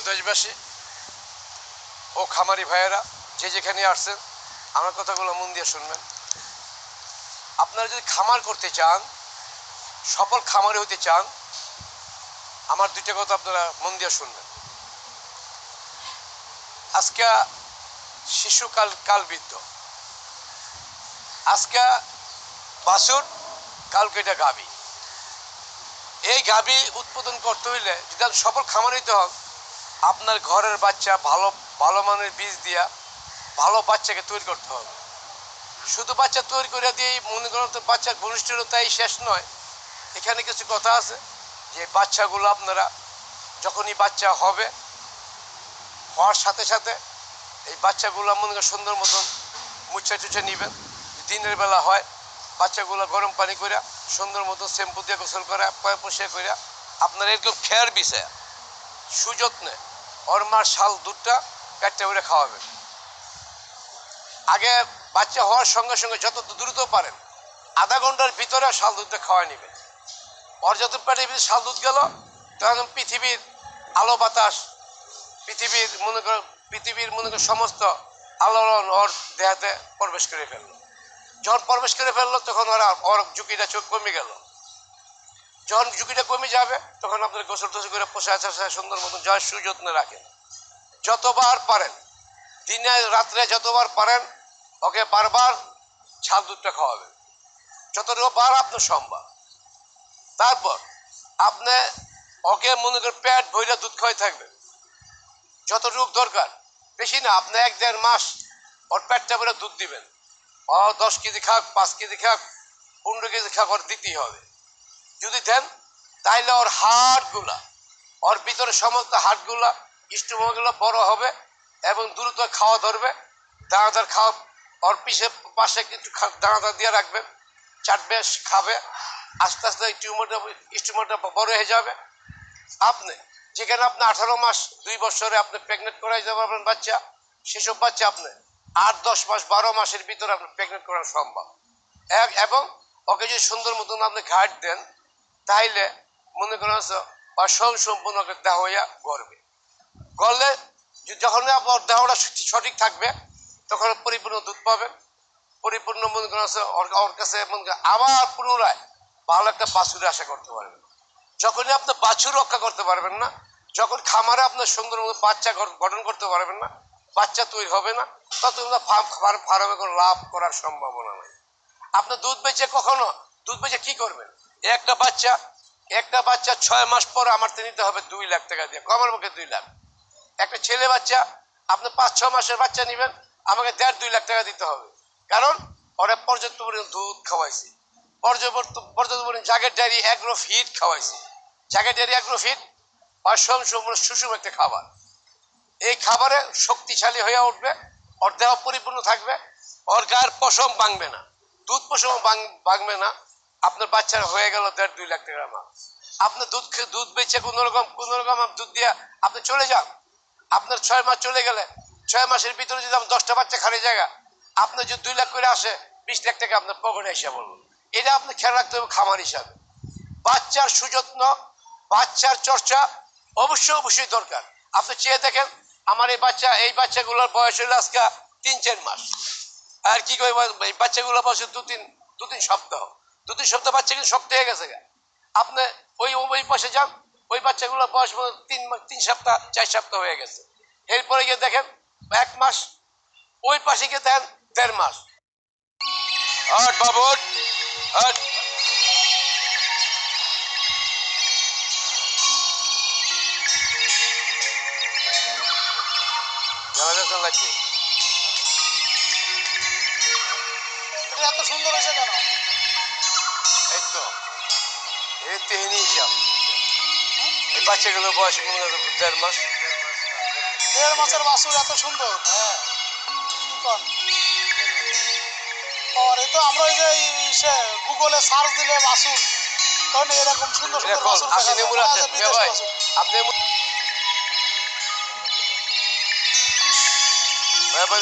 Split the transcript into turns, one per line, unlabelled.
প্রিয় দেশবাসী ও খামারি ভাইয়েরা, যে যেখানে আসছেন, আমার কথাগুলো মন দিয়ে শুনবেন। আপনারা যদি খামার করতে চান, সফল খামারি হতে চান, আমার দুইটা কথা আপনারা মন দিয়ে শুনবেন। আজকে শিশুকাল কালবৃদ্ধ। আজকে বাসুর কালকে এটা গাবি। এই গাবি উৎপাদন করতে হইলে যদি সফল খামার হইতে হন আপনার ঘরের বাচ্চা ভালো ভালো মানের বীজ দিয়া ভালো বাচ্চাকে তৈরি করতে হবে। শুধু বাচ্চা তৈরি করে দিয়ে মনে করেন তো বাচ্চার ঘনিষ্ঠতাই শেষ নয়। এখানে কিছু কথা আছে যে বাচ্চাগুলো আপনারা যখনই বাচ্চা হবে, হওয়ার সাথে সাথে এই বাচ্চাগুলো মনে করেন সুন্দর মতন মুচ্ছা টুচে নেবেন। দিনের বেলা হয়, বাচ্চাগুলো গরম পানি করে সুন্দর মতো শ্যাম্পু দিয়ে গোসল করে পয় পরিষ্কার করে আপনার এরকম খেয়ার বিষয় সুযত্নে ওর মার শাল দুধটা পেটটা করে খাওয়াবেন আগে বাচ্চা হওয়ার সঙ্গে সঙ্গে যত দ্রুত পারেন, আধা ঘণ্টার ভিতরে শাল দুধটা খাওয়াই নেবেন। ওর যত পেটে শাল দুধ গেল, তখন পৃথিবীর আলো বাতাস, পৃথিবীর মনে করো, পৃথিবীর মনে করো সমস্ত আলোড়ন ওর দেহাতে প্রবেশ করে ফেলল। যখন প্রবেশ করে ফেলল, তখন ওরা ওর ঝুঁকিটা চোখ কমে গেল। যখন ঝুঁকিটা কমে যাবে, তখন আপনার গোসল টোসল করে পোষা আছা সুন্দর মতন জয় সুযত্নে রাখেন। যতবার পারেন, দিনে রাত্রে যতবার পারেন, ওকে বারবার ছাল দুধটা খাওয়াবেন। যতটুকু বার আপনার সম্ভব। তারপর, আপনি ওকে মনে করেন পেট ভইরা দুধ খাওয়াই থাকবেন। যতটুকু দরকার। বেশি না, আপনি এক দেড় মাস ওর পেটটা ভরে দুধ দিবেন। ও দশ কেজি খাক, পাঁচ কেজি খাক, পনেরো কেজি খাক, ওর দিতেই হবে। যদি দেন, তাইলে ওর হাড়গুলা, ওর ভিতরে সমস্ত হাড়গুলা স্টোমাগুলো বড় হবে এবং দ্রুত খাওয়া ধরবে। দানাদার খাওয়া, ওর পিছে, পাশে খা- দানাদার দিয়ে রাখবেন চাটবে খাবে। আস্তে আস্তে টিউমারটা স্টিউমারটা বড় হয়ে যাবে। আপনি, যেখানে আপনি আঠারো মাস, দুই বছরে আপনি প্রেগনেন্ট করাই দিতে পারবেন বাচ্চা, সেসব বাচ্চা আপনি আট, দশ মাস, বারো মাসের ভিতরে আপনি প্রেগনেন্ট করা সম্ভব। এবং ওকে যদি সুন্দর মতন আপনি ঘাট দেন তাইলে মনে করেন অসম সম্পূর্ণ দেহ হইয়া গড়বে গড়লে যখন আপনার দেহটা সঠিক থাকবে, তখন পরিপূর্ণ দুধ পাবেন পরিপূর্ণ মনে করেন ওর কাছে মনে করেন আবার পুনরায় ভালো একটা বাছুরে আশা করতে পারবেন। যখনই আপনি বাছুর রক্ষা করতে পারবেন না, যখন খামারে আপনার সুন্দর মতো বাচ্চা গঠন করতে পারবেন না, বাচ্চা তৈরি হবে না ফার্ম ফার্মে কোনো লাভ করার সম্ভাবনা নেই। আপনি দুধ বেচে কখনো দুধ বেচে কি করবেন? একটা বাচ্চা একটা বাচ্চা ছয় মাস পর আমার তো নিতে হবে দুই লাখ টাকা দিয়ে। কমার মুখে দুই লাখ। একটা ছেলে বাচ্চা, আপনি পাঁচ ছ মাসের বাচ্চা নেবেন, আমাকে দেড়, দুই লাখ টাকা দিতে হবে। কারণ ওরা পর্যাপ্ত পরিমাণ দুধ খাওয়াইছে। পর্যাপ্ত পর্যাপ্ত পরিমাণ জাগের ডায়েরি, অ্যাগ্রো ফিট খাওয়াইছে। জাগের ডায়েরি, অ্যাগ্রো ফিড অসম সম্পূর্ণ সুষম একটা খাবার। এই খাবারে শক্তিশালী হয়ে উঠবে, ওর দেহ পরিপূর্ণ থাকবে, ওর গায়ের পশম ভাঙবে না। দুধ পশম ভাঙবে না। আপনার বাচ্চার হয়ে গেল দেড় দুই লাখ টাকা মাল। আপনি দুধ খে- দুধ বেচে কোনো রকম কোনো রকম দুধ দিয়ে আপনি চলে যান। আপনার ছয় মাস চলে গেলে, ছয় মাসের ভিতরে যদি আপনি দশটা বাচ্চা খালি জায়গা আপনার যদি দুই লাখ করে আসে, বিশ লাখ টাকা আপনার পকেটে এসে বলব এটা আপনি খেয়াল রাখতে হবে খামার হিসাবে। বাচ্চার সুযত্ন, বাচ্চার চর্চা অবশ্যই অবশ্যই দরকার। আপনি চেয়ে দেখেন, আমার এই বাচ্চা, এই বাচ্চাগুলোর বয়স হলো আজকে তিন, চার মাস। আর কি করে বাচ্চাগুলোর বয়স দু তিন দু তিন সপ্তাহ। দু তিন সপ্তাহ বাচ্চা কিন্তু শক্ত হয়ে গেছে। আপনি ওই ওই পাশে যান ওই বাচ্চাগুলো বয়স তিন তিন সপ্তাহ চার সপ্তাহ হয়ে গেছে। এরপরে গিয়ে দেখেন এক মাস ওই পাশে গিয়ে দেখেন দেড় মাস। আট বাবু আট, আট জ্বালা যা লাগছে
এত সুন্দর হয়েছে কেন?
তো এই তেহনি হিসাব এই বাচ্চাগুলোর বয়স মনে হয় দেড় মাস
দেড় মাসের বাছুর এত সুন্দর
হ্যাঁ
আর তো আমরা ওই যে সে গুগলে সার্চ দিলে বাছুর তখন এরকম সুন্দর সুন্দর বাছুর
আপনি ভাই ভাই,